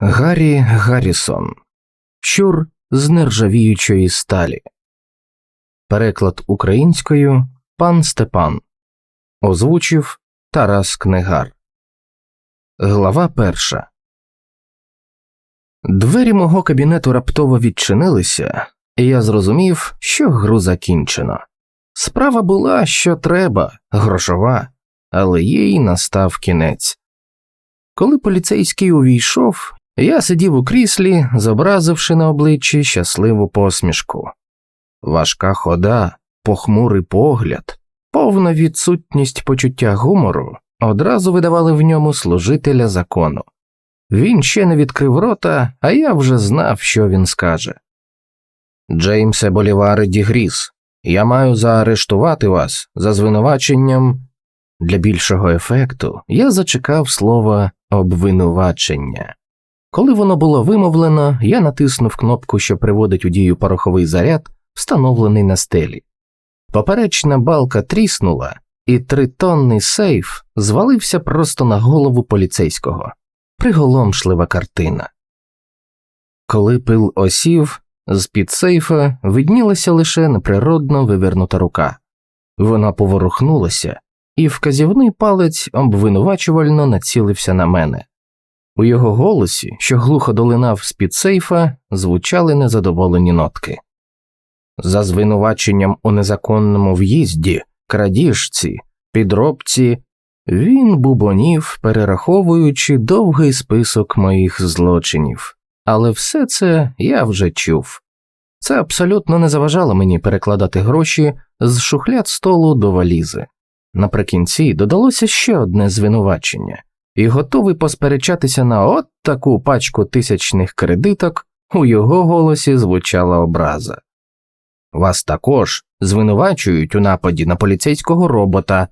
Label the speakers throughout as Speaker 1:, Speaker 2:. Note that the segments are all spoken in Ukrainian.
Speaker 1: Гаррі Гаррісон Щур з нержавіючої сталі. Переклад українською Пан Степан. Озвучив Тарас Книгар. Глава перша. Двері мого кабінету раптово відчинилися, і я зрозумів, що гру закінчено. Справа була, що треба, грошова, але їй настав кінець. Коли поліцейський увійшов, я сидів у кріслі, зобразивши на обличчі щасливу посмішку. Важка хода, похмурий погляд, повна відсутність почуття гумору одразу видавали в ньому служителя закону. Він ще не відкрив рота, а я вже знав, що він скаже. Джеймсе Боліваре Дігріс, я маю заарештувати вас за звинуваченням. Для більшого ефекту я зачекав слова обвинувачення. Коли воно було вимовлено, я натиснув кнопку, що приводить у дію пороховий заряд, встановлений на стелі. Поперечна балка тріснула, і тритонний сейф звалився просто на голову поліцейського. Приголомшлива картина. Коли пил осів, з під сейфа виднілася лише неприродно вивернута рука. Вона поворухнулася, і вказівний палець обвинувачувально націлився на мене. У його голосі, що глухо долинав з під сейфа, звучали незадоволені нотки. За звинуваченням у незаконному в'їзді, крадіжці, підробці, він бубонів, перераховуючи довгий список моїх злочинів, але все це я вже чув. Це абсолютно не заважало мені перекладати гроші з шухляд столу до валізи. Наприкінці додалося ще одне звинувачення, і готовий посперечатися на от таку пачку тисячних кредиток, у його голосі звучала образа. Вас також звинувачують у нападі на поліцейського робота,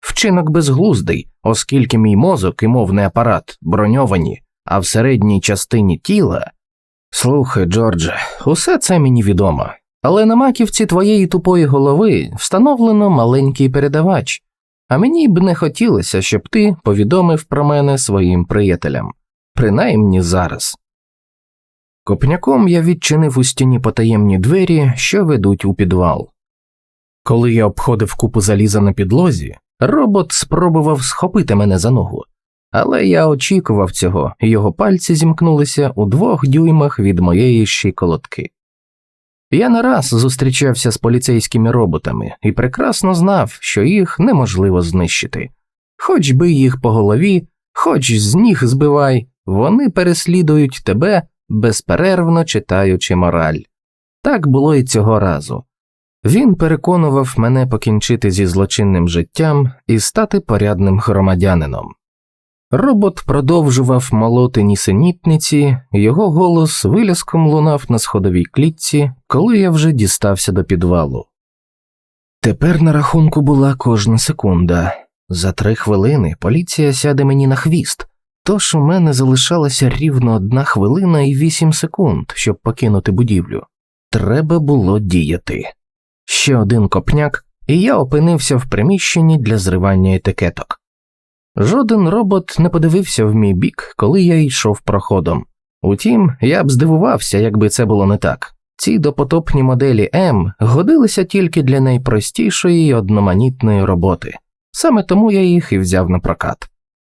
Speaker 1: вчинок безглуздий, оскільки мій мозок і мовний апарат броньовані, а в середній частині тіла. Слухай, Джордже, усе це мені відомо, але на маківці твоєї тупої голови встановлено маленький передавач, а мені б не хотілося, щоб ти повідомив про мене своїм приятелям, принаймні зараз. Копняком я відчинив у стіні потаємні двері, що ведуть у підвал. Коли я обходив купу заліза на підлозі, робот спробував схопити мене за ногу, але я очікував цього, і його пальці зімкнулися у двох дюймах від моєї щиколотки. Я не раз зустрічався з поліцейськими роботами і прекрасно знав, що їх неможливо знищити. Хоч би їх по голові, хоч з ніг збивай, вони переслідують тебе, безперервно читаючи мораль. Так було і цього разу. Він переконував мене покінчити зі злочинним життям і стати порядним громадянином. Робот продовжував молоти нісенітниці, його голос виляском лунав на сходовій клітці, коли я вже дістався до підвалу. Тепер на рахунку була кожна секунда. За три хвилини поліція сяде мені на хвіст, тож у мене залишалася рівно одна хвилина і вісім секунд, щоб покинути будівлю. Треба було діяти. Ще один копняк, і я опинився в приміщенні для зривання етикеток. Жоден робот не подивився в мій бік, коли я йшов проходом. Утім, я б здивувався, якби це було не так. Ці допотопні моделі М годилися тільки для найпростішої й одноманітної роботи, саме тому я їх і взяв на прокат.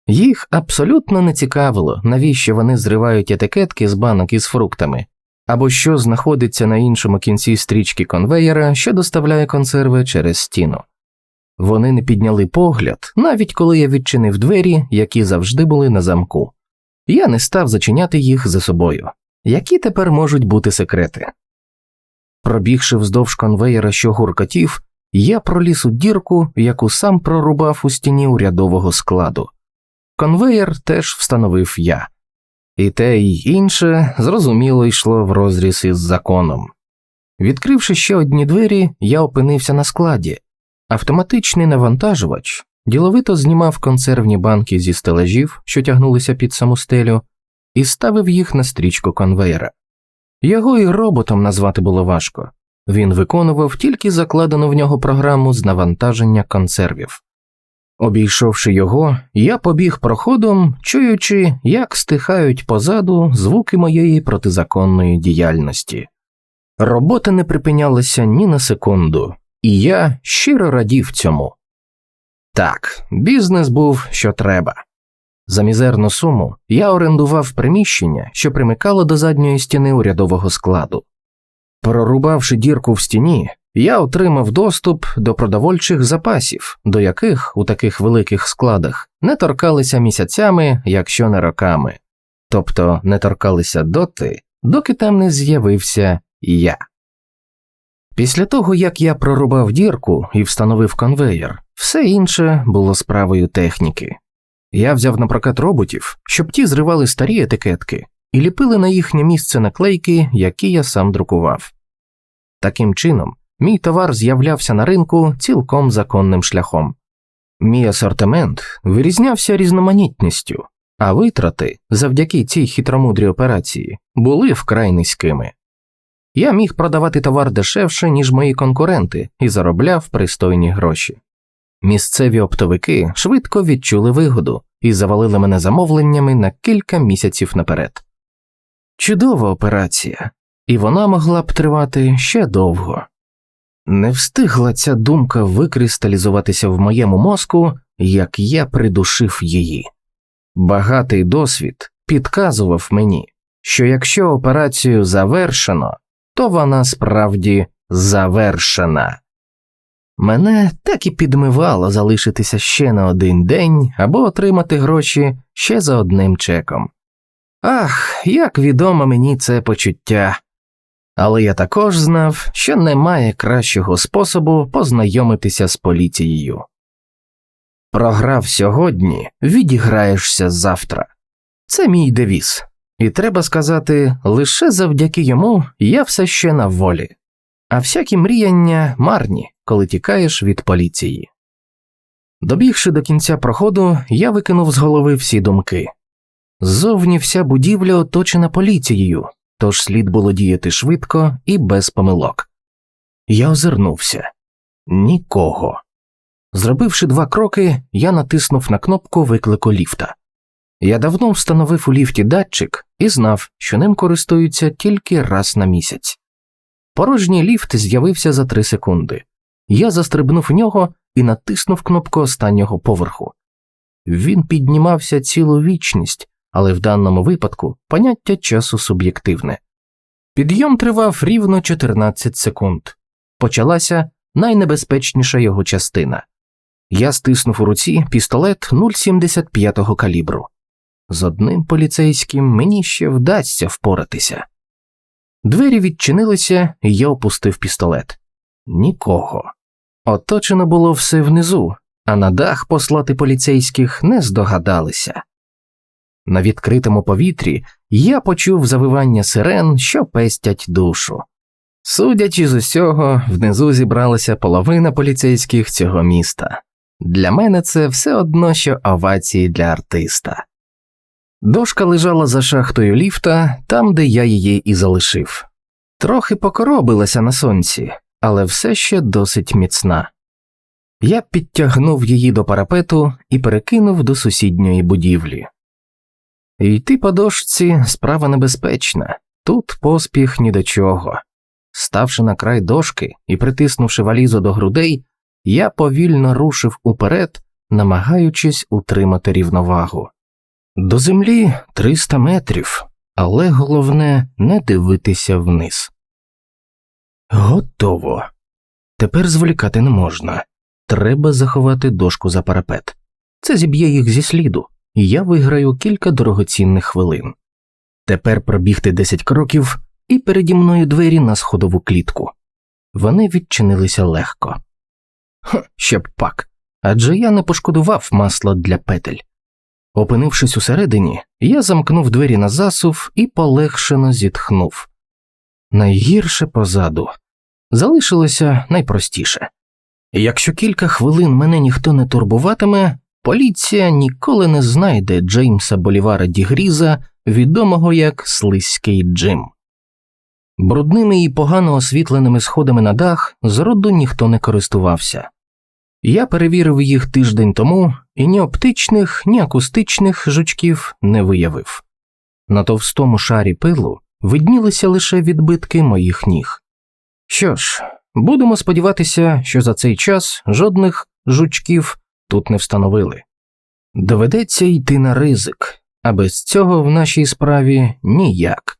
Speaker 1: Їх абсолютно не цікавило, навіщо вони зривають етикетки з банок із фруктами, або що знаходиться на іншому кінці стрічки конвеєра, що доставляє консерви через стіну. Вони не підняли погляд, навіть коли я відчинив двері, які завжди були на замку. Я не став зачиняти їх за собою. Які тепер можуть бути секрети? Пробігши вздовж конвеєра, що гуркотів, я проліз у дірку, яку сам прорубав у стіні урядового складу. Конвеєр теж встановив я, і те й інше зрозуміло йшло в розріз із законом. Відкривши ще одні двері, я опинився на складі. Автоматичний навантажувач діловито знімав консервні банки зі стелажів, що тягнулися під саму стелю, і ставив їх на стрічку конвейера. Його і роботом назвати було важко він виконував тільки закладену в нього програму з навантаження консервів. Обійшовши його, я побіг проходом, чуючи, як стихають позаду звуки моєї протизаконної діяльності. Робота не припинялася ні на секунду, і я щиро радів цьому. Так, бізнес був що треба. За мізерну суму я орендував приміщення, що примикало до задньої стіни урядового складу. Прорубавши дірку в стіні, я отримав доступ до продовольчих запасів, до яких у таких великих складах не торкалися місяцями, якщо не роками, тобто не торкалися доти, доки там не з'явився я. Після того, як я прорубав дірку і встановив конвеєр, все інше було справою техніки. Я взяв на прокат роботів, щоб ті зривали старі етикетки і ліпили на їхнє місце наклейки, які я сам друкував. Таким чином, мій товар з'являвся на ринку цілком законним шляхом. Мій асортимент вирізнявся різноманітністю, а витрати завдяки цій хитромудрій операції були вкрай низькими. Я міг продавати товар дешевше, ніж мої конкуренти, і заробляв пристойні гроші. Місцеві оптовики швидко відчули вигоду і завалили мене замовленнями на кілька місяців наперед. Чудова операція, і вона могла б тривати ще довго. Не встигла ця думка викристалізуватися в моєму мозку, як я придушив її. Багатий досвід підказував мені, що якщо операцію завершено, то вона справді завершена. Мене так і підмивало залишитися ще на один день або отримати гроші ще за одним чеком. Ах, як відомо мені це почуття. Але я також знав, що немає кращого способу познайомитися з поліцією. Програв сьогодні, відіграєшся завтра. Це мій девіз, і треба сказати, лише завдяки йому я все ще на волі, а всякі мріяння марні, коли тікаєш від поліції. Добігши до кінця проходу, я викинув з голови всі думки. Ззовні вся будівля оточена поліцією, тож слід було діяти швидко і без помилок. Я озирнувся нікого. Зробивши два кроки, я натиснув на кнопку виклику ліфта. Я давно встановив у ліфті датчик і знав, що ним користуються тільки раз на місяць. Порожній ліфт з'явився за три секунди. Я застрибнув в нього і натиснув кнопку останнього поверху. Він піднімався цілу вічність, але в даному випадку поняття часу суб'єктивне. Підйом тривав рівно 14 секунд. Почалася найнебезпечніша його частина. Я стиснув у руці пістолет 0,75 калібру. З одним поліцейським мені ще вдасться впоратися. Двері відчинилися, і я опустив пістолет. Нікого. Оточено було все внизу, а на дах послати поліцейських не здогадалися. На відкритому повітрі я почув завивання сирен, що пестять душу. Судячи з усього, внизу зібралася половина поліцейських цього міста. Для мене це все одно, що овації для артиста. Дошка лежала за шахтою ліфта, там, де я її і залишив. Трохи покоробилася на сонці, але все ще досить міцна. Я підтягнув її до парапету і перекинув до сусідньої будівлі. Йти по дошці справа небезпечна, тут поспіх ні до чого. Ставши на край дошки і притиснувши валізу до грудей, я повільно рушив уперед, намагаючись утримати рівновагу. До землі 300 метрів, але головне не дивитися вниз. Готово. Тепер зволікати не можна. Треба заховати дошку за парапет. Це зіб'є їх зі сліду, і я виграю кілька дорогоцінних хвилин. Тепер пробігти 10 кроків, і переді мною двері на сходову клітку. Вони відчинилися легко. Хм, ще б пак. Адже я не пошкодував масла для петель. Опинившись усередині, я замкнув двері на засув і полегшено зітхнув. Найгірше позаду залишилося найпростіше. Якщо кілька хвилин мене ніхто не турбуватиме, поліція ніколи не знайде Джеймса Болівара Дігріза, відомого як Слизький Джим. Брудними і погано освітленими сходами на дах зроду ніхто не користувався. Я перевірив їх тиждень тому і ні оптичних, ні акустичних жучків не виявив. На товстому шарі пилу виднілися лише відбитки моїх ніг. Що ж, будемо сподіватися, що за цей час жодних жучків тут не встановили. Доведеться йти на ризик, а без цього в нашій справі ніяк.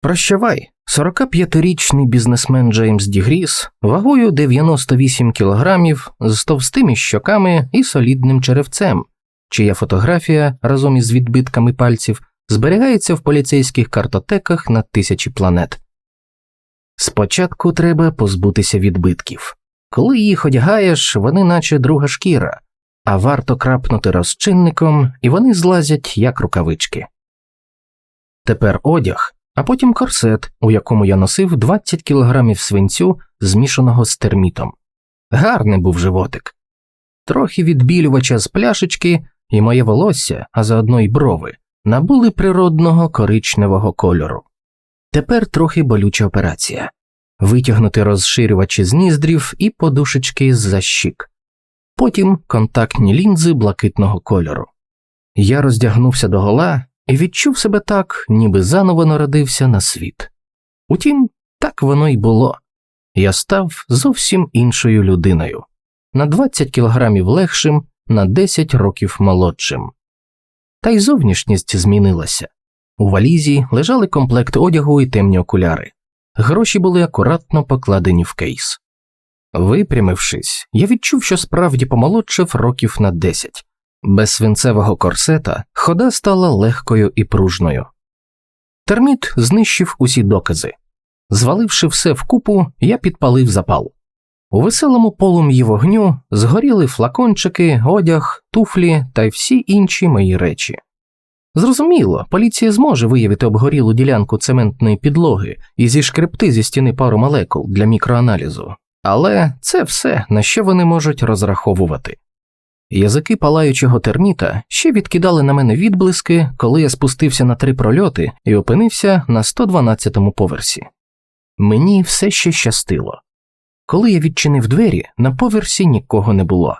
Speaker 1: Прощавай, 45-річний бізнесмен Джеймс Дігріс вагою 98 кілограмів з товстими щоками і солідним черевцем, чия фотографія разом із відбитками пальців зберігається в поліцейських картотеках на тисячі планет. Спочатку треба позбутися відбитків. Коли їх одягаєш, вони наче друга шкіра, а варто крапнути розчинником, і вони злазять як рукавички. Тепер одяг, а потім корсет, у якому я носив 20 кілограмів свинцю, змішаного з термітом. Гарний був животик. Трохи відбілювача з пляшечки, і моє волосся, а заодно й брови, набули природного коричневого кольору. Тепер трохи болюча операція витягнути розширювачі з ніздрів і подушечки з за щік. Потім контактні лінзи блакитного кольору. Я роздягнувся догола і відчув себе так, ніби заново народився на світ. Утім, так воно й було. Я став зовсім іншою людиною на 20 кілограмів легшим, на 10 років молодшим. Та й зовнішність змінилася. У валізі лежали комплект одягу і темні окуляри. Гроші були акуратно покладені в кейс. Випрямившись, я відчув, що справді помолодшив років на 10. Без свинцевого корсета хода стала легкою і пружною. Терміт знищив усі докази. Зваливши все вкупу, я підпалив запал. У веселому полум'ї вогню згоріли флакончики, одяг, туфлі та всі інші мої речі. Зрозуміло, поліція зможе виявити обгорілу ділянку цементної підлоги і зішкребти зі стіни пару молекул для мікроаналізу, але це все, на що вони можуть розраховувати. Язики палаючого терміта ще відкидали на мене відблиски, коли я спустився на три прольоти і опинився на 112-му поверсі. Мені все ще щастило. Коли я відчинив двері, на поверсі нікого не було.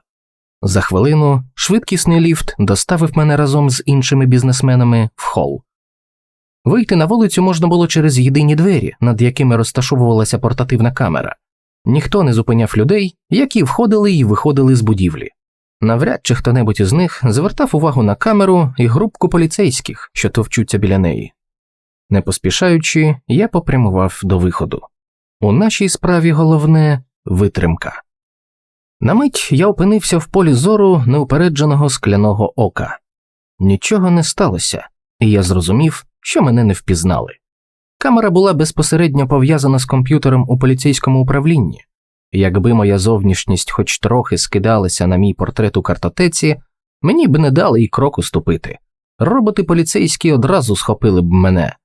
Speaker 1: За хвилину швидкісний ліфт доставив мене разом з іншими бізнесменами в хол. Вийти на вулицю можна було через єдині двері, над якими розташовувалася портативна камера. Ніхто не зупиняв людей, які входили і виходили з будівлі. Навряд чи хто небудь із них звертав увагу на камеру і групку поліцейських, що товчуться біля неї. Не поспішаючи, я попрямував до виходу. У нашій справі головне витримка. На мить я опинився в полі зору неупередженого скляного ока. Нічого не сталося, і я зрозумів, що мене не впізнали. Камера була безпосередньо пов'язана з комп'ютером у поліцейському управлінні. Якби моя зовнішність хоч трохи скидалася на мій портрет у картотеці, мені б не дали й кроку ступити. Роботи поліцейські одразу схопили б мене.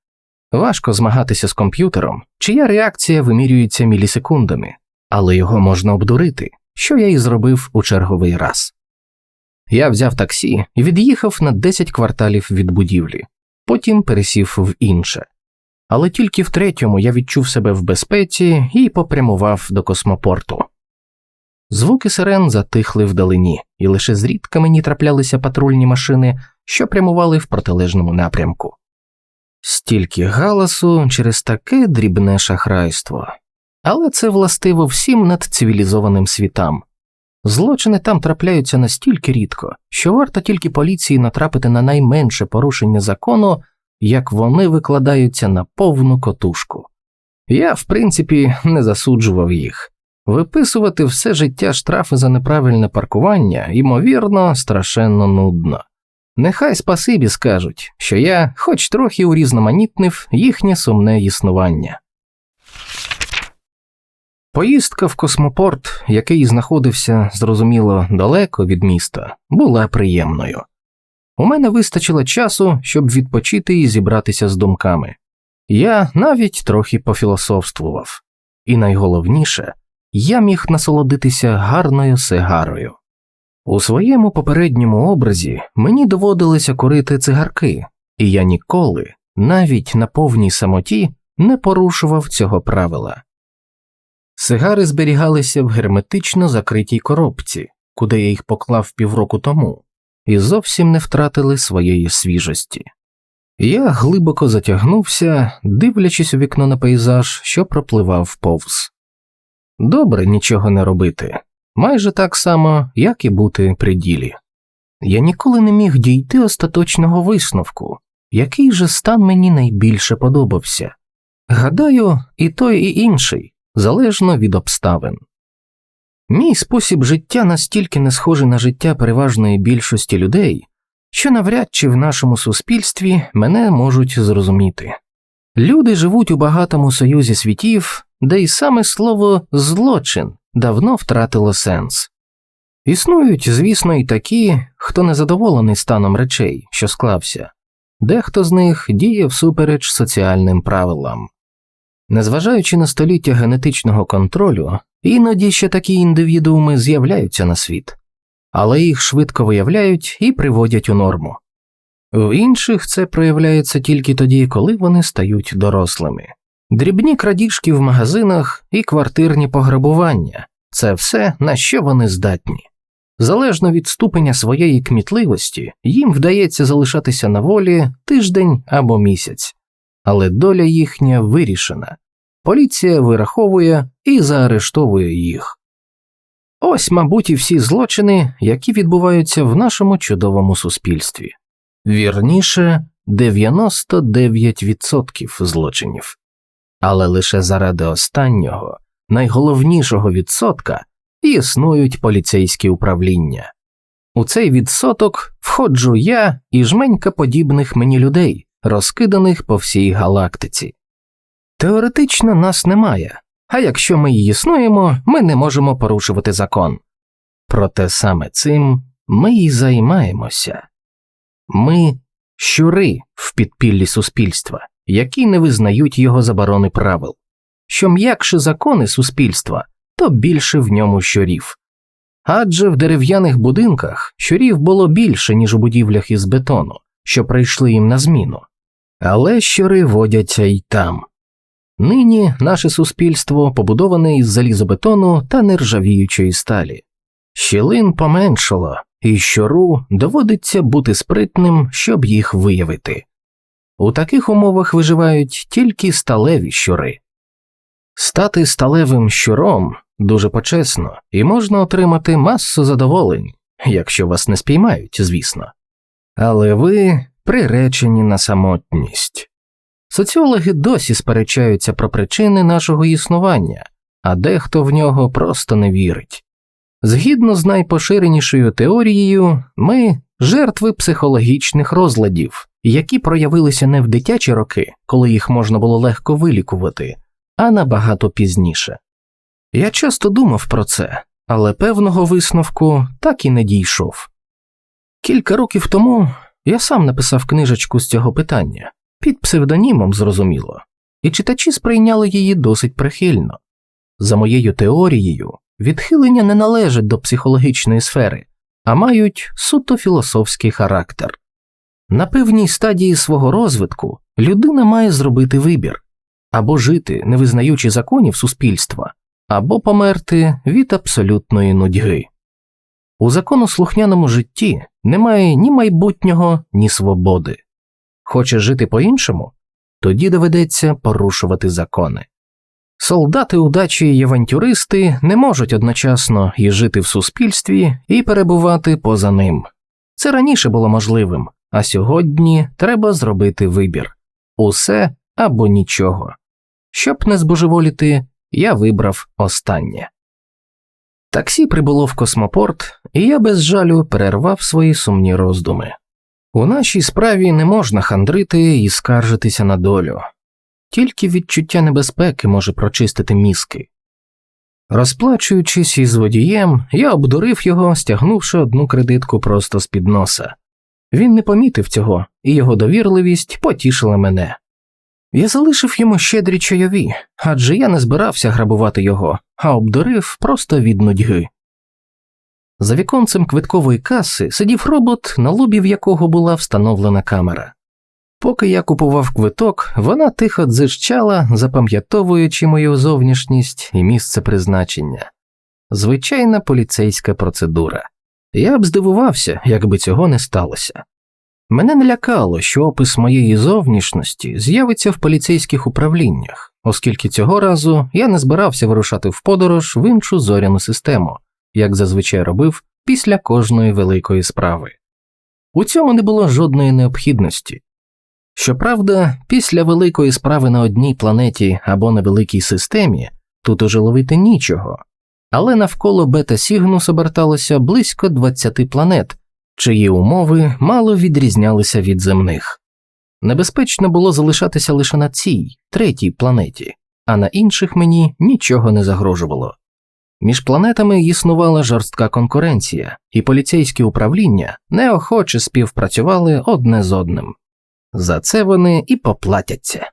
Speaker 1: Важко змагатися з комп'ютером, чия реакція вимірюється мілісекундами, але його можна обдурити що я і зробив у черговий раз. Я взяв таксі і від'їхав на 10 кварталів від будівлі, потім пересів в інше. Але тільки в третьому я відчув себе в безпеці і попрямував до космопорту. Звуки сирен затихли вдалині, і лише зрідка мені траплялися патрульні машини, що прямували в протилежному напрямку. Стільки галасу через таке дрібне шахрайство але це властиво всім надцивілізованим світам. Злочини там трапляються настільки рідко, що варто тільки поліції натрапити на найменше порушення закону, як вони викладаються на повну котушку. Я, в принципі, не засуджував їх. Виписувати все життя штрафи за неправильне паркування, ймовірно, страшенно нудно. Нехай спасибі скажуть, що я, хоч трохи урізноманітнив їхнє сумне існування. Поїздка в космопорт, який знаходився зрозуміло далеко від міста, була приємною. У мене вистачило часу, щоб відпочити і зібратися з думками. Я навіть трохи пофілософствував, і найголовніше, я міг насолодитися гарною сигарою. У своєму попередньому образі мені доводилося курити цигарки, і я ніколи, навіть на повній самоті, не порушував цього правила. Сигари зберігалися в герметично закритій коробці, куди я їх поклав півроку тому, і зовсім не втратили своєї свіжості. Я глибоко затягнувся, дивлячись у вікно на пейзаж, що пропливав повз. Добре нічого не робити, майже так само, як і бути при ділі. Я ніколи не міг дійти остаточного висновку, який же стан мені найбільше подобався. Гадаю, і той, і інший, залежно від обставин. Мій спосіб життя настільки не схожий на життя переважної більшості людей, що навряд чи в нашому суспільстві мене можуть зрозуміти. Люди живуть у багатому союзі світів, де й саме слово злочин давно втратило сенс. Існують, звісно, і такі, хто незадоволений станом речей, що склався, дехто з них діє всупереч соціальним правилам. Незважаючи на століття генетичного контролю, іноді ще такі індивідууми з'являються на світ, але їх швидко виявляють і приводять у норму. В інших це проявляється тільки тоді, коли вони стають дорослими. Дрібні крадіжки в магазинах і квартирні пограбування це все, на що вони здатні. Залежно від ступеня своєї кмітливості, їм вдається залишатися на волі тиждень або місяць, але доля їхня вирішена. Поліція вираховує і заарештовує їх. Ось, мабуть, і всі злочини, які відбуваються в нашому чудовому суспільстві. Вірніше, 99% злочинів, але лише заради останнього, найголовнішого відсотка існують поліцейські управління. У цей відсоток входжу я і жменька подібних мені людей, розкиданих по всій галактиці. Теоретично нас немає, а якщо ми й існуємо, ми не можемо порушувати закон. Проте саме цим ми й займаємося ми щури в підпіллі суспільства, які не визнають його заборони правил. Що м'якше закони суспільства, то більше в ньому щурів. Адже в дерев'яних будинках щурів було більше, ніж у будівлях із бетону, що прийшли їм на зміну, але щури водяться й там. Нині наше суспільство побудоване із залізобетону та нержавіючої сталі. Щілин поменшало, і щору доводиться бути спритним, щоб їх виявити. У таких умовах виживають тільки сталеві щури. Стати сталевим щуром дуже почесно, і можна отримати масу задоволень, якщо вас не спіймають, звісно. Але ви приречені на самотність. Соціологи досі сперечаються про причини нашого існування, а дехто в нього просто не вірить. Згідно з найпоширенішою теорією, ми жертви психологічних розладів, які проявилися не в дитячі роки, коли їх можна було легко вилікувати, а набагато пізніше. Я часто думав про це, але певного висновку так і не дійшов. Кілька років тому я сам написав книжечку з цього питання під псевдонімом, зрозуміло, і читачі сприйняли її досить прихильно. За моєю теорією, відхилення не належать до психологічної сфери, а мають суто філософський характер. На певній стадії свого розвитку людина має зробити вибір або жити, не визнаючи законів суспільства, або померти від абсолютної нудьги. У законослухняному житті немає ні майбутнього, ні свободи. Хоче жити по іншому? Тоді доведеться порушувати закони. Солдати удачі й авантюристи не можуть одночасно і жити в суспільстві і перебувати поза ним. Це раніше було можливим, а сьогодні треба зробити вибір усе або нічого. Щоб не збожеволіти, я вибрав останнє. Таксі прибуло в космопорт, і я без жалю перервав свої сумні роздуми. У нашій справі не можна хандрити і скаржитися на долю, тільки відчуття небезпеки може прочистити мізки. Розплачуючись із водієм, я обдурив його, стягнувши одну кредитку просто з під носа. Він не помітив цього, і його довірливість потішила мене. Я залишив йому щедрі чайові, адже я не збирався грабувати його, а обдурив просто від нудьги. За віконцем квиткової каси сидів робот, на лобі в якого була встановлена камера. Поки я купував квиток, вона тихо дзижчала, запам'ятовуючи мою зовнішність і місце призначення. звичайна поліцейська процедура. Я б здивувався, якби цього не сталося. Мене не лякало, що опис моєї зовнішності з'явиться в поліцейських управліннях, оскільки цього разу я не збирався вирушати в подорож в іншу зоряну систему, як зазвичай робив після кожної великої справи. У цьому не було жодної необхідності. Щоправда, після великої справи на одній планеті або на великій системі тут уже ловити нічого, але навколо бета Сігнус оберталося близько 20 планет, чиї умови мало відрізнялися від земних. Небезпечно було залишатися лише на цій, третій планеті, а на інших мені нічого не загрожувало. Між планетами існувала жорстка конкуренція, і поліцейські управління неохоче співпрацювали одне з одним. За це вони і поплатяться.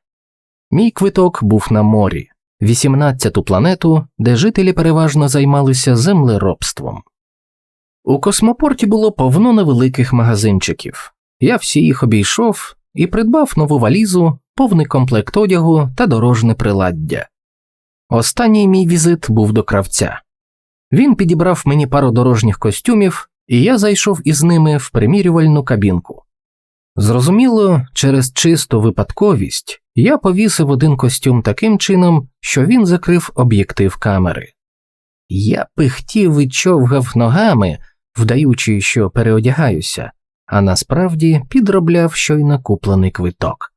Speaker 1: Мій квиток був на морі, 18-ту планету, де жителі переважно займалися землеробством. У космопорті було повно невеликих магазинчиків. Я всі їх обійшов і придбав нову валізу, повний комплект одягу та дорожне приладдя. Останній мій візит був до кравця. Він підібрав мені пару дорожніх костюмів, і я зайшов із ними в примірювальну кабінку. Зрозуміло, через чисту випадковість я повісив один костюм таким чином, що він закрив об'єктив камери. Я пихтів і човгав ногами, вдаючи, що переодягаюся, а насправді підробляв щойно куплений квиток.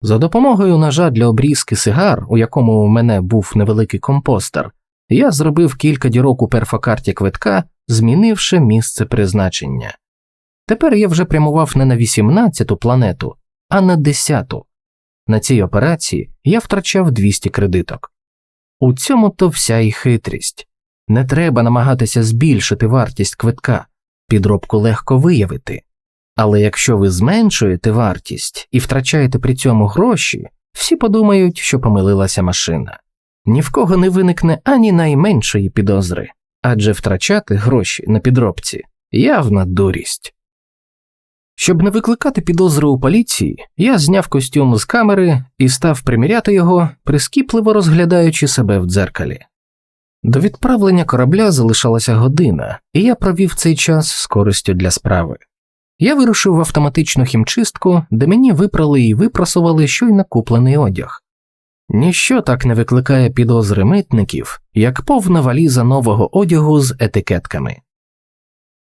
Speaker 1: За допомогою ножа для обрізки сигар, у якому у мене був невеликий компостер, я зробив кілька дірок у перфокарті квитка, змінивши місце призначення. Тепер я вже прямував не на 18-ту планету, а на 10-ту. На цій операції я втрачав 200 кредиток. У цьому то вся і хитрість. Не треба намагатися збільшити вартість квитка, підробку легко виявити. Але якщо ви зменшуєте вартість і втрачаєте при цьому гроші, всі подумають, що помилилася машина. Ні в кого не виникне ані найменшої підозри, адже втрачати гроші на підробці явна дурість. Щоб не викликати підозри у поліції, я зняв костюм з камери і став приміряти його, прискіпливо розглядаючи себе в дзеркалі. До відправлення корабля залишалася година, і я провів цей час з користю для справи. Я вирушив в автоматичну хімчистку, де мені випрали і випросували щойно куплений одяг. Ніщо так не викликає підозри митників, як повна валіза нового одягу з етикетками.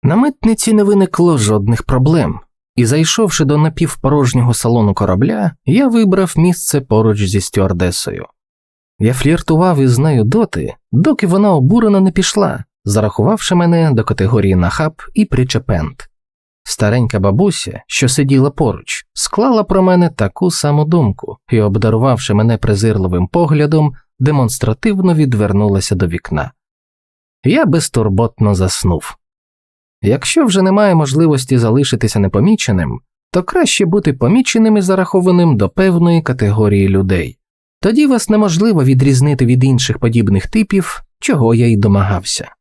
Speaker 1: На митниці не виникло жодних проблем, і, зайшовши до напівпорожнього салону корабля, я вибрав місце поруч зі стюардесою. Я фліртував із нею доти, доки вона обурено не пішла, зарахувавши мене до категорії нахаб і причепент. Старенька бабуся, що сиділа поруч, склала про мене таку саму думку і, обдарувавши мене презирливим поглядом, демонстративно відвернулася до вікна. Я безтурботно заснув. Якщо вже немає можливості залишитися непоміченим, то краще бути поміченим і зарахованим до певної категорії людей. Тоді вас неможливо відрізнити від інших подібних типів, чого я й домагався.